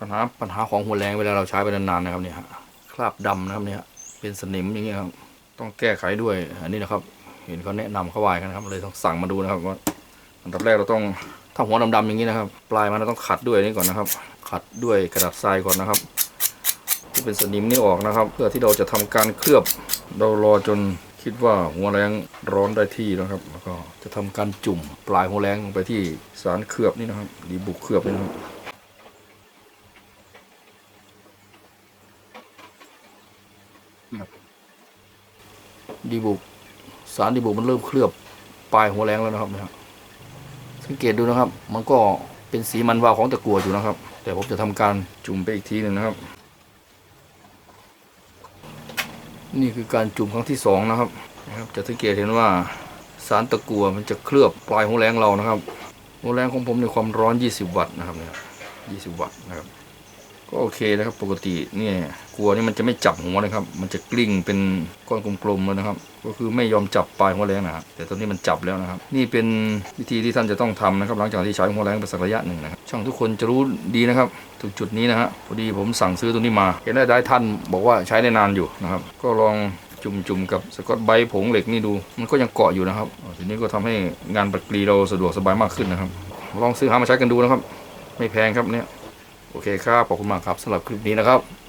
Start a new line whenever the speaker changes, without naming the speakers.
ปัญหาปัญหาของหัวแรงเวลาเราใช้ไปนานๆนะครับเนี่ยคราบดำนะครับเนี่ยเป็นสนิมอย่างเงี้ยครับต้องแก้ไขด้วยอันนี้นะครับ เห็นเขาแนะนำเขาวายกันนะครับ เลยต้องสั่งมาดูนะครับว่าอันดับแรกเราต้องถ้าหัวดำๆอย่างนี้นะครับ ปลายมันเราต้องขัดด้วยนี่ก่อนนะครับ ขัดด้วยกระดาษทรายก่อนนะครับ ที่เป็นสนิมนี่ออกนะครับ เพื่อที่เราจะทำการเคลือบเรารอจนคิดว่าหัวแรงร้อนได้ที่นะครับ แล้วก็จะทำการจุ่มปลายหัวแรงลงไปที่สารเคลือบนี่นะครับดีบุกเคลือบนี่นะครับ ดีบุกสารดีบุกมันเริ่มเคลือบปลายหัวแรงแล้วนะครับนะครับ สังเกตดูนะครับ มันก็เป็นสีมันวาวของตะกั่วอยู่นะครับ แต่ผมจะทำการจุ่มไปอีกทีหนึ่งนะครับ นี่คือการจุ่มครั้งที่สองนะครับนะครับ จะสังเกตเห็นว่าสารตะกั่วมันจะเคลือบปลายหัวแรงเรานะครับหัวแรงของผมในความร้อน 20 วัตต์นะครับเนี่ย20 วัตต์นะครับ ก็โอเคนะครับปกติเนี่ยกลัวนี่มันจะไม่จับหัวนะครับ มันจะกลิ้งเป็นก้อนกลมๆเลยนะครับ ก็คือไม่ยอมจับปลายหัวแรงนะครับแต่ตอนนี้มันจับแล้วนะครับ นี่เป็นวิธีที่ท่านจะต้องทำนะครับ หลังจากที่ใช้หัวแรงไปสักระยะหนึ่งนะครับช่างทุกคนจะรู้ดีนะครับถึงจุดนี้นะฮะพอดีผมสั่งซื้อตัวนี้มาเห็นได้ได้ท่านบอกว่าใช้ได้นานอยู่นะครับ ก็ลองจุ่มๆกับสกอตไบผงเหล็กนี่ดู มันก็ยังเกาะอยู่นะครับอ๋อทีนี้ก็ทำให้งานปัดกรีเราสะดวกสบายมากขึ้นนะครับ ลองซื้อหามาใช้กันดูนะครับ ไม่แพงครับเนี่ย โอเคครับ ขอบคุณมากครับสำหรับคลิปนี้นะครับ